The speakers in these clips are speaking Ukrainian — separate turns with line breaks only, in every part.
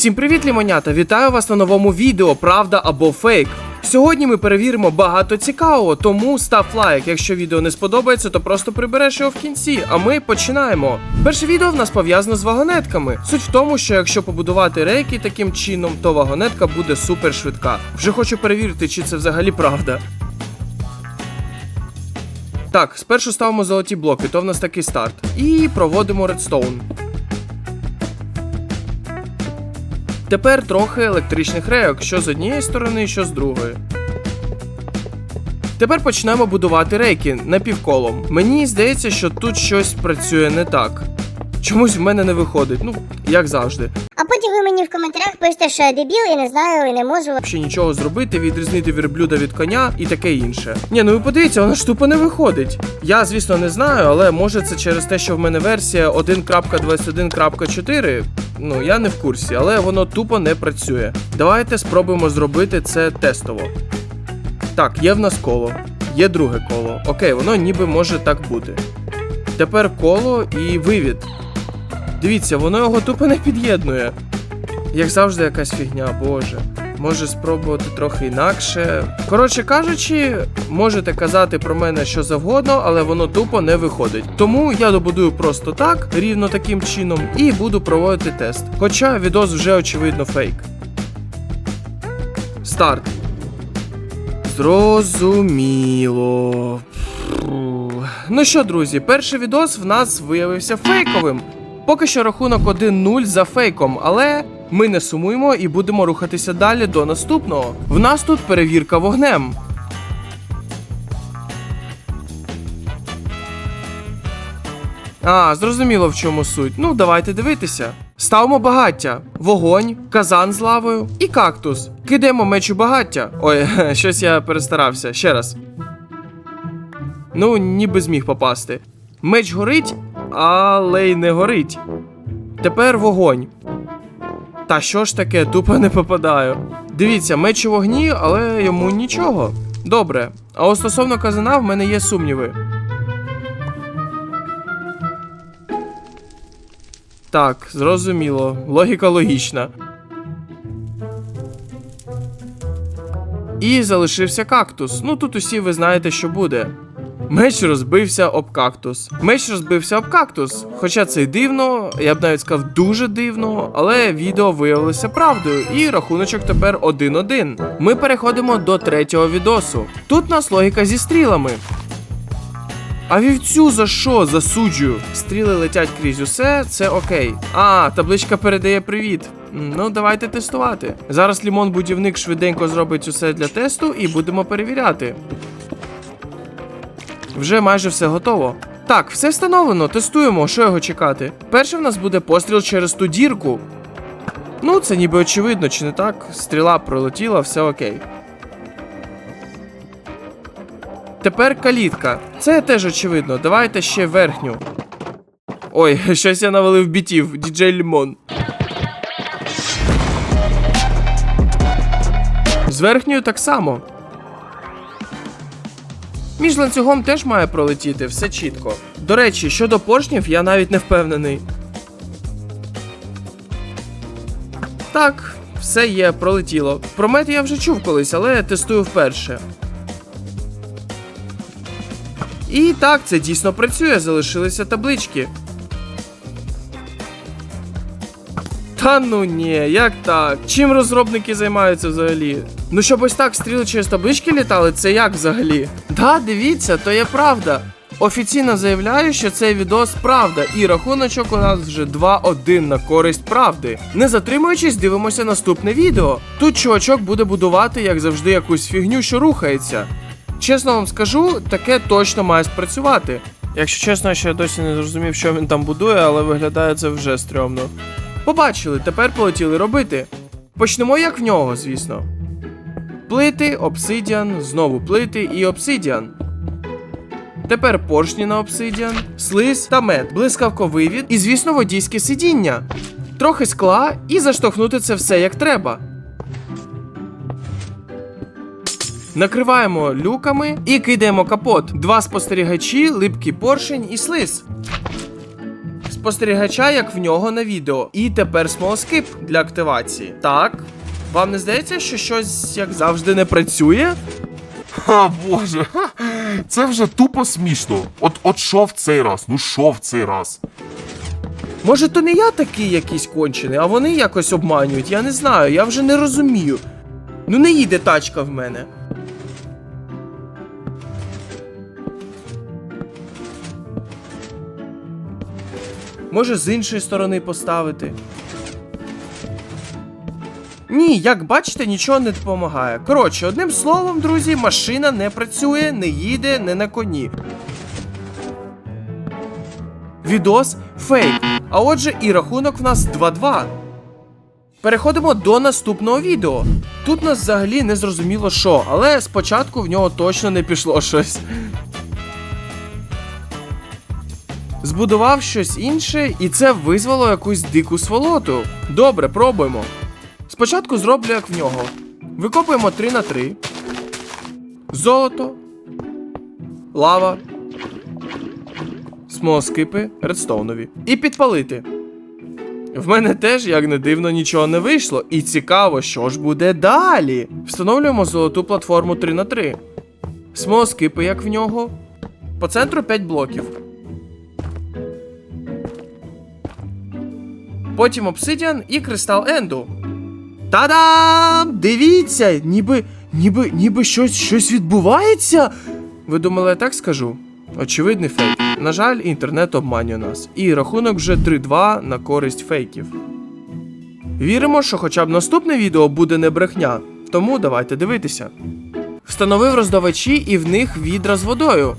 Всім привіт, лімонята! Вітаю вас на новому відео Правда або фейк. Сьогодні ми перевіримо багато цікавого, тому став лайк. Якщо відео не сподобається, то просто прибереш його в кінці. А ми починаємо. Перше відео в нас пов'язано з вагонетками. Суть в тому, що якщо побудувати рейки таким чином, то вагонетка буде супер швидка. Вже хочу перевірити, чи це взагалі правда. Так, спершу ставимо золоті блоки, то в нас такий старт. І проводимо редстоун. Тепер трохи електричних рейок, що з однієї сторони, що з другої. Тепер почнемо будувати рейки напівколом. Мені здається, що тут щось працює не так. Чомусь в мене не виходить, ну, як завжди.
А потім ви мені в коментарях пишете, що я дебіл і не знаю, і не можу.
Ще нічого зробити, відрізнити вірблюда від коня і таке інше. Ні, ну ви подивіться, воно ж тупо не виходить. Я, звісно, не знаю, але може це через те, що в мене версія 1.21.4. Ну, я не в курсі, але воно тупо не працює. Давайте спробуємо зробити це тестово. Так, є в нас коло, є друге коло. Окей, воно ніби може так бути. Тепер коло і вивід. Дивіться, воно його тупо не під'єднує. Як завжди, якась фігня, боже. Може спробувати трохи інакше. Коротше кажучи, можете казати про мене що завгодно, але воно тупо не виходить. Тому я добудую просто так, рівно таким чином, і буду проводити тест. Хоча відос вже очевидно фейк. Старт. Зрозуміло. Ну що, друзі, перший відос в нас виявився фейковим. Поки що рахунок 1-0 за фейком, але ми не сумуємо і будемо рухатися далі до наступного. В нас тут перевірка вогнем. А, зрозуміло в чому суть. Ну, давайте дивитися. Ставимо багаття, вогонь, казан з лавою і кактус. Кидаємо меч у багаття. Ой, щось я перестарався. Ще раз. Ну, ніби зміг попасти. Меч горить, але й не горить. Тепер вогонь. Та що ж таке, тупо не попадаю. Дивіться, меч у вогні, але йому нічого. Добре. А от стосовно казана, в мене є сумніви. Так, зрозуміло. Логіка логічна. І залишився кактус. Ну тут усі ви знаєте, що буде. Меч розбився об кактус. Меч розбився об кактус. Хоча це й дивно, я б навіть сказав дуже дивно, але відео виявилося правдою, і рахуночок тепер 1-1. Ми переходимо до третього відосу. Тут нас логіка зі стрілами. А вівцю за що засуджую? Стріли летять крізь усе, це окей. А, табличка передає привіт. Ну, давайте тестувати. Зараз лімон будівник швиденько зробить усе для тесту і будемо перевіряти. Вже майже все готово. Так, все встановлено, тестуємо, що його чекати. Перше в нас буде постріл через ту дірку. Ну, це ніби очевидно, чи не так? Стріла пролетіла, все окей. Тепер калітка. Це теж очевидно. Давайте ще верхню. Ой, щось я навалив бітів, діджей Лімон. З верхньою так само. Між ланцюгом теж має пролетіти, все чітко. До речі, щодо поршнів, я навіть не впевнений. Так, все є, пролетіло. Про мед я вже чув колись, але я тестую вперше. І так, це дійсно працює, залишилися таблички. Та ну ні, як так? Чим розробники займаються взагалі? Ну щоб ось так стріли через таблички літали, це як взагалі? Да, дивіться, то є правда. Офіційно заявляю, що цей відос правда, і рахуночок у нас вже 2-1 на користь правди. Не затримуючись, дивимося наступне відео. Тут чувачок буде будувати, як завжди, якусь фігню, що рухається. Чесно вам скажу, таке точно має спрацювати. Якщо чесно, я ще досі не зрозумів, що він там будує, але виглядає це вже стрьомно. Побачили, тепер полетіли робити. Почнемо як в нього, звісно. Плити, обсидіан, знову плити і обсидіан. Тепер поршні на обсидіан, слиз та мед, блискавковивід і, звісно, водійське сидіння. Трохи скла і заштовхнути це все як треба. Накриваємо люками і кидаємо капот. Два спостерігачі, липкий поршень і слиз. спостерігача, як в нього на відео. І тепер смолоскип для активації. Так. Вам не здається, що щось, як завжди, не працює?
Ха, боже, це вже тупо смішно. От, от що в цей раз? Ну що в цей раз?
Може, то не я такий якийсь кончений, а вони якось обманюють. Я не знаю, я вже не розумію. Ну не їде тачка в мене. Може, з іншої сторони поставити. Ні, як бачите, нічого не допомагає. Коротше, одним словом, друзі, машина не працює, не їде, не на коні. Відос фейк. А отже, і рахунок в нас 2-2. Переходимо до наступного відео. Тут нас взагалі не зрозуміло що, але спочатку в нього точно не пішло щось. Збудував щось інше, і це визвало якусь дику сволоту. Добре, пробуємо. Спочатку зроблю як в нього. Викопуємо 3 на 3. Золото. Лава. Смолоскипи редстоунові. І підпалити. В мене теж, як не дивно, нічого не вийшло. І цікаво, що ж буде далі. Встановлюємо золоту платформу 3 на 3 Смолоскипи, як в нього. По центру 5 блоків. Потім обсидіан і кристал енду. Та-дам! Дивіться! Ніби, ніби, ніби щось, щось відбувається. Ви думали, я так скажу? Очевидний фейк. На жаль, інтернет обманює нас. І рахунок вже 3-2 на користь фейків. Віримо, що хоча б наступне відео буде не брехня. Тому давайте дивитися. Встановив роздавачі і в них відра з водою.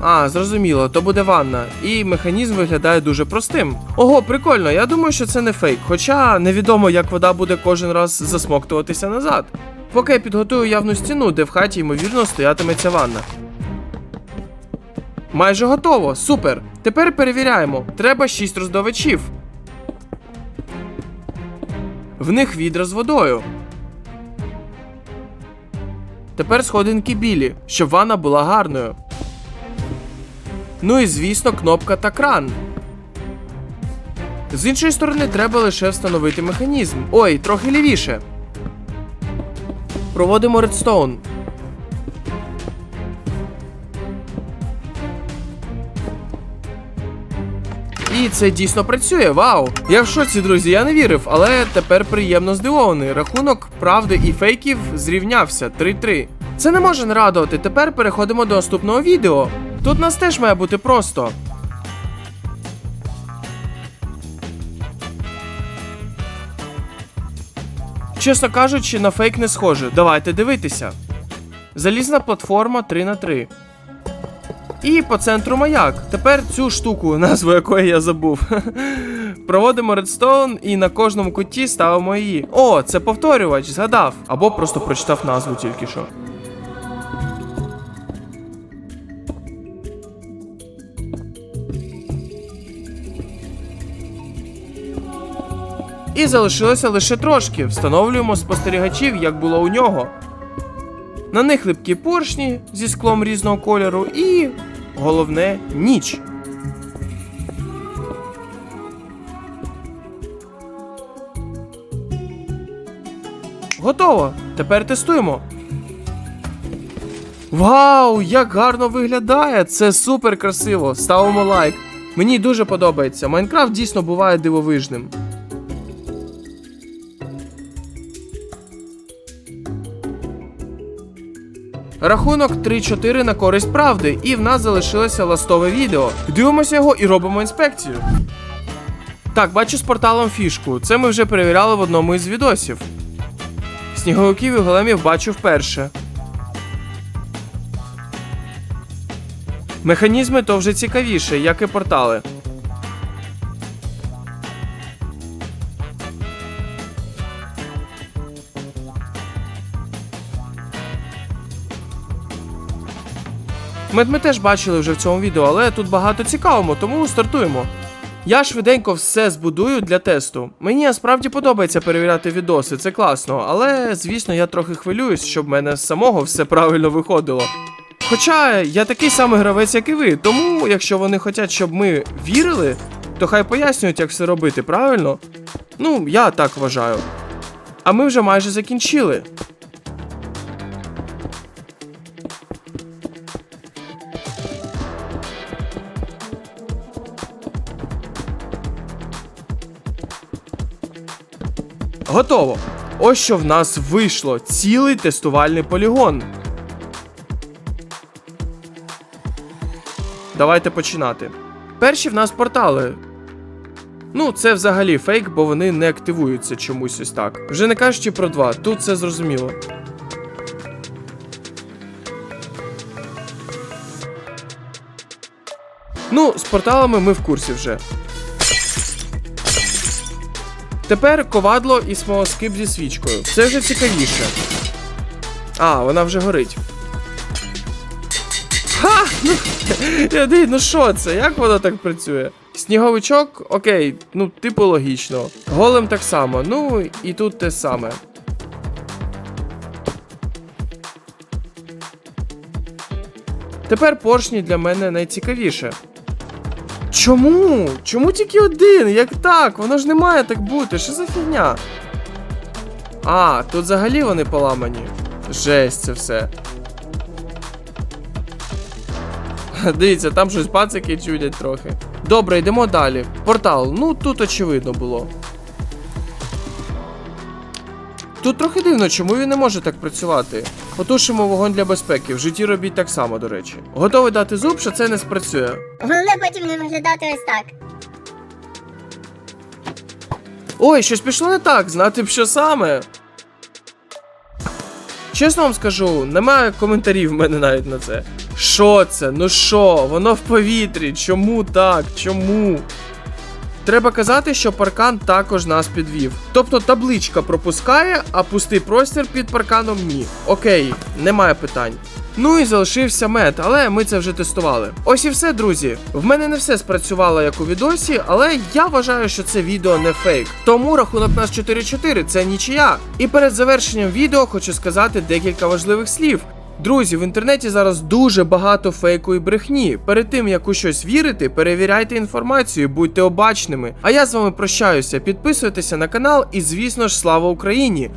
А, зрозуміло, то буде ванна, і механізм виглядає дуже простим. Ого, прикольно, я думаю, що це не фейк, хоча невідомо, як вода буде кожен раз засмоктуватися назад. Поки я підготую явну стіну, де в хаті, ймовірно, стоятиметься ванна. Майже готово, супер. Тепер перевіряємо. Треба 6 роздавачів. В них відра з водою. Тепер сходинки білі, щоб ванна була гарною. Ну і звісно, кнопка та кран. З іншої сторони, треба лише встановити механізм. Ой, трохи лівіше. Проводимо редстоун. І це дійсно працює, вау! Я в шоці, друзі, я не вірив, але тепер приємно здивований. Рахунок правди і фейків зрівнявся 3-3. Це не може не радувати. Тепер переходимо до наступного відео. Тут нас теж має бути просто. Чесно кажучи, на фейк не схоже. Давайте дивитися. Залізна платформа 3 на 3 І по центру маяк. Тепер цю штуку, назву якої я забув. Проводимо редстоун і на кожному куті ставимо її. О, це повторювач, згадав. Або просто прочитав назву тільки що. І залишилося лише трошки. Встановлюємо спостерігачів, як було у нього. На них липкі поршні зі склом різного кольору і головне ніч. Готово. Тепер тестуємо. Вау, як гарно виглядає! Це супер красиво. Ставимо лайк. Мені дуже подобається. Майнкрафт дійсно буває дивовижним. Рахунок 3-4 на користь правди, і в нас залишилося ластове відео. Дивимося його і робимо інспекцію. Так, бачу з порталом фішку. Це ми вже перевіряли в одному із відосів. Сніговиків і големів бачу вперше. Механізми то вже цікавіше, як і портали. Мед ми теж бачили вже в цьому відео, але тут багато цікавого, тому стартуємо. Я швиденько все збудую для тесту. Мені насправді подобається перевіряти відоси, це класно, але звісно я трохи хвилююсь, щоб в мене з самого все правильно виходило. Хоча я такий самий гравець, як і ви, тому якщо вони хочуть, щоб ми вірили, то хай пояснюють, як все робити, правильно? Ну, я так вважаю. А ми вже майже закінчили. Готово. Ось що в нас вийшло: цілий тестувальний полігон. Давайте починати. Перші в нас портали. Ну, це взагалі фейк, бо вони не активуються чомусь ось так. Вже не кажучи про два, тут це зрозуміло. Ну, з порталами ми в курсі вже. Тепер ковадло і смолоскип зі свічкою. Це вже цікавіше. А, вона вже горить. Ха! Ну, ну що це? Як воно так працює? Сніговичок, окей, ну, типу логічно. Голем так само, ну і тут те саме. Тепер поршні для мене найцікавіше. Чому? Чому тільки один? Як так? Воно ж не має так бути. Що за фігня? А, тут взагалі вони поламані. Жесть, це все. Дивіться, там щось пацики чудять трохи. Добре, йдемо далі. Портал, ну тут очевидно було. Тут трохи дивно, чому він не може так працювати. Потушимо вогонь для безпеки. В житті робіть так само, до речі. Готовий дати зуб, що це не спрацює.
Головне потім не виглядати ось так.
Ой, щось пішло не так, знати б що саме. Чесно вам скажу, немає коментарів в мене навіть на це. Що це? Ну що? Воно в повітрі. Чому так? Чому? Треба казати, що паркан також нас підвів. Тобто табличка пропускає, а пустий простір під парканом ні. Окей, немає питань. Ну і залишився мед, але ми це вже тестували. Ось і все, друзі. В мене не все спрацювало як у відосі, але я вважаю, що це відео не фейк. Тому рахунок нас 4-4, це нічия. І перед завершенням відео хочу сказати декілька важливих слів. Друзі, в інтернеті зараз дуже багато фейку і брехні. Перед тим як у щось вірити, перевіряйте інформацію, будьте обачними. А я з вами прощаюся. Підписуйтеся на канал і, звісно ж, слава Україні!